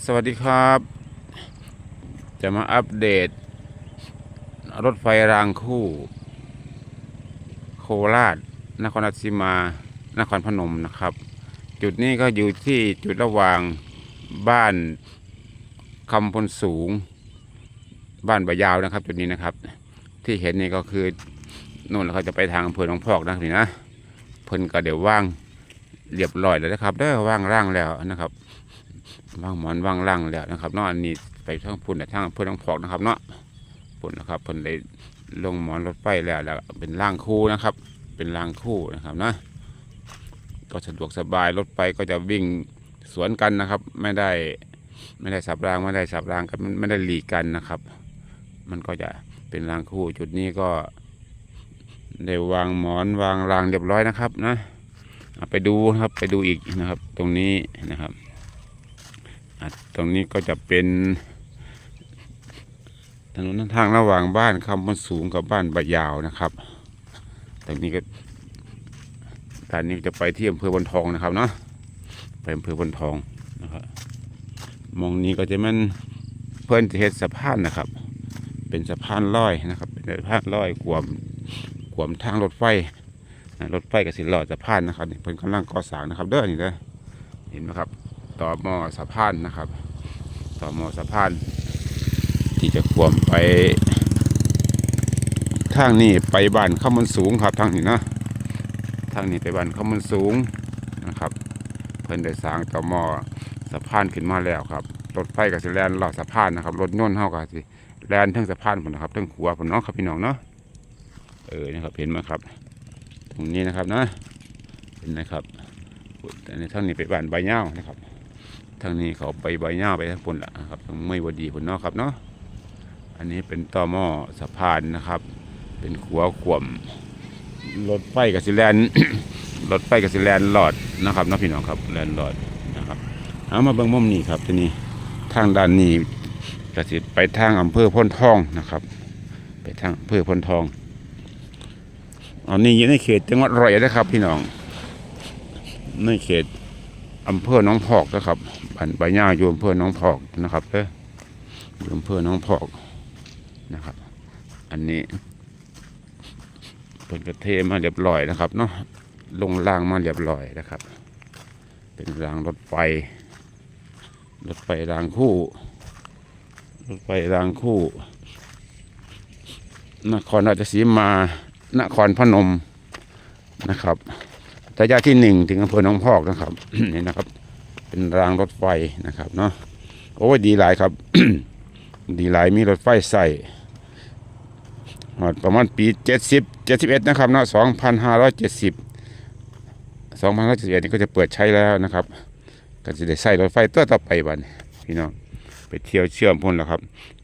สวัสดีครับ จะมาอัปเดต รถไฟรางคู่ โคราช นครราชสีมา นครพนมนะครับ จุดนี้ก็อยู่ที่จุดระหว่างบ้านคำพลสูง บ้านบะยาวนะครับ จุดนี้นะครับ ที่เห็นนี่ก็คือนู่นเขาจะไปทางอำเภอหนองพอกนะนี่นะเพิ่นก็เดี๋ยวว่างเรียบร้อยแล้วนะครับได้ว่างร่างแล้วนะครับ วางหมอนวางร่างแล้วนะครับเนาะอันนี้ไปทางพุ่นแต่ทางอำเภอหนองพอกนะครับเนาะพุ่นนะครับเพิ่นได้ลงหมอนรถไฟแล้วแล้วเป็นร่างคู่นะครับ เป็นรางคู่นะครับนะก็สะดวกสบายรถไฟก็จะวิ่งสวนกันนะครับ ไม่ได้ไม่ได้สับรางไม่ได้สับรางกันไม่ได้หลีกกันนะครับ มันก็จะเป็นรางคู่จุดนี้ก็ได้วางหมอนวางรางเรียบร้อยนะครับนะไปดูครับไปดูอีกนะครับ ตรงนี้นะครับ ตรงนี้ก็จะเป็นถนนทางระหว่างบ้านคำมันสูงกับบ้านบะยาวนะครับ ตรงนี้ก็ทางนี้จะไปที่อำเภอบนทองนะครับเนาะไปอำเภอบนทองนะครับมองนี้ก็จะมันเพื่อนเทศสะพานนะครับ เป็นสะพานลอยนะครับ เป็นสะพานลอยกวมกวมทางรถไฟรถไฟกับสิหลอดสะพานนะครับเพิ่นกำลังก่อสร้างนะครับ เด้อนี่เด้อเห็นไหมครับ ต่อมอสะพานนะครับ ต่อมอสะพาน ที่จะขวมไป ทางนี้ไปบ้านข้ามันสูงครับทางนี้นะทางนี้ไปบ้านข้ามันสูงนะครับ เพิ่นได้สร้างต่อมอสะพานขึ้นมาแล้วครับรถไฟกับสิแลนลอดสะพานนะครับรถยนต์เท่ากับสิแลนทั้งสะพานผมนะครับทั้งขัวผมเนาะครับพี่น้องเนาะเออนะครับเห็นไหมครับ ตรงนี้นะครับนะเห็นนะครับแต่ในทางนี้ไปบ้านใบเง่านะครับ ทางนี้เขาไปใบหญ้าไปทั้งปุ่นละนะครับทางไม่วดีปุ่นเนาะครับเนาะอันนี้เป็นต่อหม้อสะพานนะครับ เป็นขัวขวมรถไฟกับสิแลนรถไฟกับสิแลนหลอดนะครับนาะพี่น้องครับแลนหลอดนะครับเอามาเบิ่งมุมนี้ครับที่นี้ทางด้านนี้กระสิไปทางอำเภอพ้นทองนะครับ ไปทางอำเภอพ้นทองอันนี้อยู่ในเขตจังหวัดร้อยนะครับ พี่น้องในเขต อำเภอหน้องพอกนะครับบ้านใบหญ้าอยู่อำเภอหน้องพอกนะครับเออยู่อำเภอหน้องพอกนะครับ อันนี้เป็นกระเทมาเรียบร้อยนะครับเนาะลงรางมาเรียบร้อยนะครับ เป็นรางรถไฟรถไฟรางคู่รถไฟรางคู่ นครราชสีมานครพนมนะครับ ระยะที่หนึ่งถึงอำเภอหนองพอกนะครับนี่นะครับ เป็นรางรถไฟนะครับเนาะโอ้ดีหลายครับ ดีหลายมีรถไฟใส่หอดประมาณปีเจ็ดสิบเจ็ดสิบเอ็ดนะครับเนาะสองพันห้าร้อยเจ็ดสิบสองพันห้าร้อยเจ็ดสิบเอ็ดนี่ก็จะเปิดใช้แล้วนะครับ ก็จะได้ใส่รถไฟตัวต่อไปบันพี่น้องไปเที่ยวเชื่อมพุ่นแล้วครับ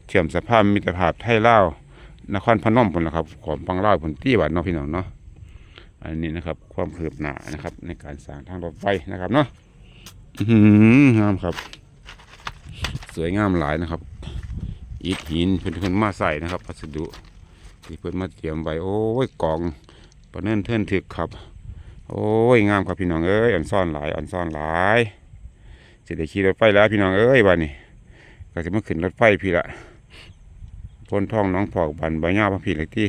เชื่อมสภาพมิตรภาพไทยลาวนครพนมพุ่นแล้วครับของฟังเล่าพุ่นตี้บัดเนาะพี่น้องเนาะ อันนี้นะครับ ความคืบหน้านะครับ ในการสร้างทางรถไฟนะครับเนาะงามครับ สวยงามหลายนะครับอิฐหินเพื่อนเพื่อนมาใส่นะครับพัสดุที่เพื่อนมาเตรียมไว้โอ้ยกองประเนินเทินถึกครับ โอ้ยงามครับพี่น้องเอ้ยอันซ่อนหลายอันซ่อนหลายจะได้ขี่รถไฟแล้วพี่น้องเอ้ยบ้านนี้ก็จะมาขึ้นรถไฟพี่ละพ้นท้องน้องผอกบันใบหญ้าพระพี่เลยที่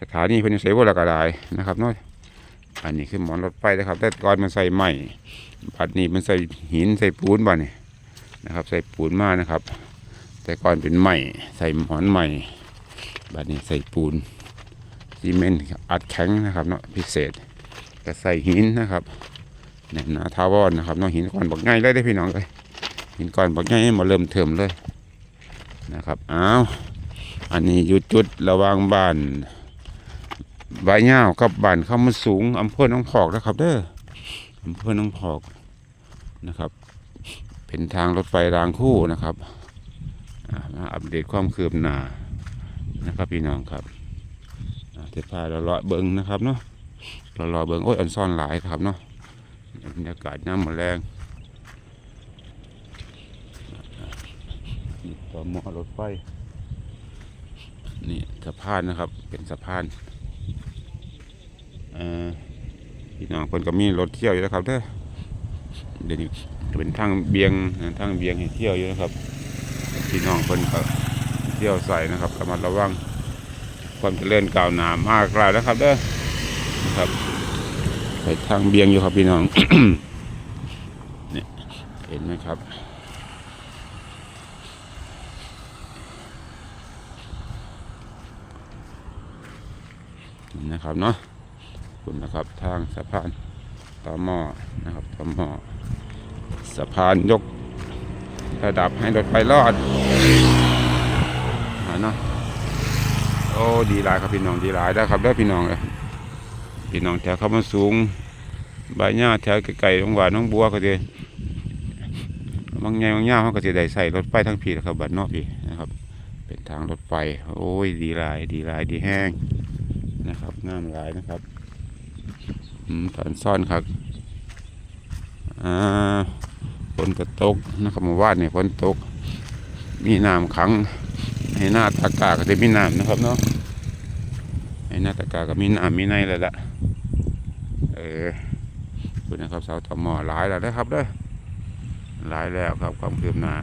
สถานีเพิ่นใส่บ่ละก็ได้นะครับเนาะ อันนี้คือหมอนรถไฟนะครับ แต่ก่อนมันใส่ไม้บัดนี้มันใส่หินใส่ปูนบ่นี่นะครับ ใส่ปูนมากนะครับ แต่ก่อนเป็นไม้ใส่หมอนไม้บัดนี้ใส่ปูนซีเมนต์อัดแข็งนะครับเนาะพิเศษก็ใส่หินนะครับแน่นหนาทาวอนนะครับเนาะหินก้อนบักง่ายเลยได้พี่น้องเลยหินก้อนบักง่ายมาเริ่มเทิมเลยนะครับอ้าวอันนี้อยู่จุดระวางบ้าน ใบเงาวกับบ้านข้ามันสูงอำเภอหนองพอกนะครับ เด้ออำเภอหนองพอกนะครับ เป็นทางรถไฟรางคู่นะครับอ่ามาอัปเดตความคืบหน้านะครับพี่น้องครับอ่าเทพาเราเลาะเบิงนะครับเนาะเรารอเบิงโอ้ยอันซ่อนหลายครับเนาะบรรยากาศน้ำมาแรงนี่ต่อหมอรถไฟนี่สะพานนะครับเป็นสะพาน พี่น้องคนก็มีรถเที่ยวอยู่แล้วครับเด้อเดี๋ยวนี้เป็นทางเบียงทางเบียงให้เที่ยวอยู่นะครับพี่น้องเพิ่นก็เที่ยวใส่นะครับระมัดระวังความเจริญก้าวหนามากลายแล้วครับเด้อนะครับไปทางเบียงอยู่ครับพี่น้องเนี่ยเห็นไหมครับนะครับเนาะ คุณนะครับ ทางสะพานต่อหม้อนะครับต่อหม้อสะพานยกระดับให้รถไฟรอดอาเนาะโอ้ดีหลายครับพี่น้องดีหลายได้ครับได้พี่น้องเลยพี่น้องแถวเข้ามาสูงใบหญ้าแถวไกลๆน้องหวานน้องบัวก็จะบางไงบางหญ้าเขาก็จะได้ใส่รถไฟทั้งพีนะครับบัดนอกพี่นะครับ เป็นทางรถไฟโอ้ยดีหลายดีหลายดีแห้งนะครับงามหลายนะครับ ตอนซ่อนครับอ่าฝนก็ตกนะครับเมื่อวานเนี่ยฝนตก มีน้ำขังให้หน้าตากาก็จะมีน้ำนะครับเนาะให้หน้าตากาก็มีน้ำมีในเลยละเออคุณนะครับสาวตอมอหลายแล้วนะครับเด้อหลายแล้วครับความคืบหน้า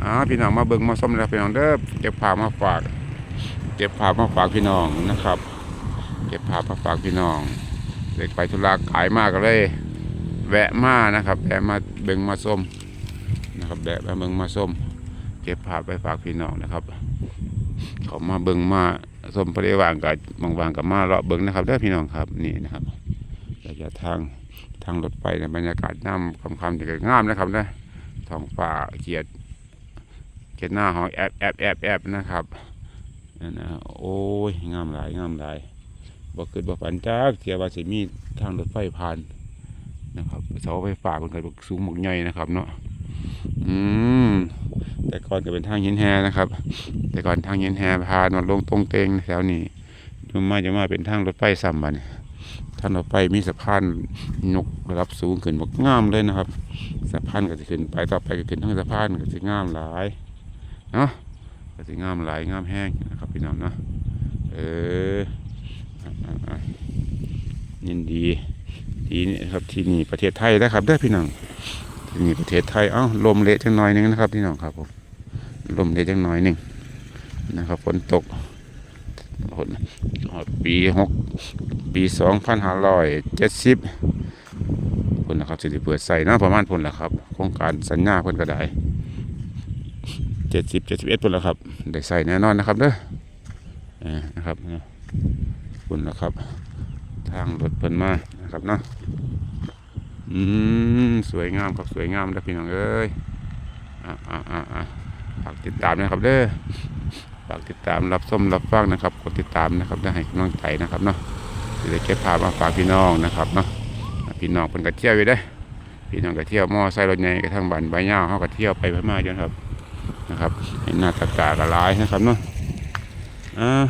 อ่าพี่น้องมาเบิ่งมาส้มแล้วพี่น้องเด้อเก็บผ้ามาฝากเก็บภามาฝากพี่น้องนะครับ เก็บภามาฝากพี่น้อง เด็กไปธุระขายมากก็เลย แวะมานะครับแวะมาเบิงมาส้มนะครับแวะมาเบิงมาส้มเก็บภาพไปฝากพี่น้องนะครับ เขามาเบิงมาส้มพระวางกับบางวางกับมาเลาะเบิงนะครับเด้พี่น้องครับนี่นะครับระยะทางทางรถไฟในบรรยากาศน้ำคำคำจะงามนะครับเด้อท้องฟ้าเขียดเขียดหน้าหองแอบแอบแอบแอบนะครับนั่นนะโอ้ยงามหลายงามหลาย บ่เกิดบ่ฝันจักเทียว่าสิมีทางรถไฟผ่านนะครับเสาไฟฟ้ามันก็สูงหมกใหญ่นะครับเนาะอืมแต่ก่อนก็เป็นทางหินแฮนะครับ แต่ก่อนทางหินแฮผ่านมาลงตรงเตงแถวนี้ดูมาจะมาเป็นทางรถไฟซ้ำบัดนทางรถไฟมีสะพานนกระดับสูงขึ้นบอกงามเลยนะครับสะพานก็จะขึ้นไปต่อไปก็ขึ้นทางสะพานก็จะงามหลายเนาะก็สิงามหลายงามแห้งนะครับพี่น้องเนาะเออ ยินดีดีนี่ครับที่นี่ประเทศไทยนะครับเด้พี่น้องที่นี่ประเทศไทยเอ้าลมเละจังหน่อยนึงนะครับพี่น้องครับผมลมเละจังหน่อยหนึงนะครับฝนตกฝนปีหกปีสองพันห้าร้อยเจ็ดสิบคนนะครับสิริเปิดใส่นะประมาณพนแหละครับ โครงการสัญญาคนก็ได้เจ็ดสิบเจ็ดสิบเอ็ดปุ่นแล้วครับ ได้ใส่แน่นอนนะครับเด้อนะครับ นะปุ่นแล้วครับ ทางรถเพิ่นมานะครับเนาะอืมสวยงามครับสวยงามนะพี่น้องเอ้ยอะอะอะฝากติดตามนะครับเด้อฝากติดตามรับชมรับฟังนะครับ กดติดตามนะครับได้ให้กำลังใจนะครับเนาะจะได้เก็บภาพมาฝากพี่น้องนะครับเนาะพี่น้องเพิ่นก็เที่ยวอยู่ได้พี่น้องก็เที่ยวมอไซค์รถใหญ่กระทั่งบันใบหญ้าเขาก็เที่ยวไปพม่าจนครับนะครับเห็นหน้าตากากระลายนะครับเนาะอ่า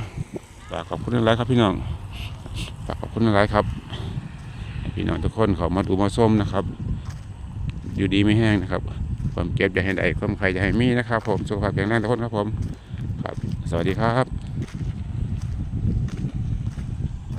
ฝากขอบคุณหลายๆครับพี่น้องฝากขอบคุณหลายๆครับ พี่น้องทุกคนเขามาดูมาส้มนะครับ อยู่ดีไม่แห้งนะครับความเก็บจะให้ได้ความใครจะให้มีนะครับ ผมสุขภาพแข็งแรงทุกคนครับผมครับ สวัสดีครับ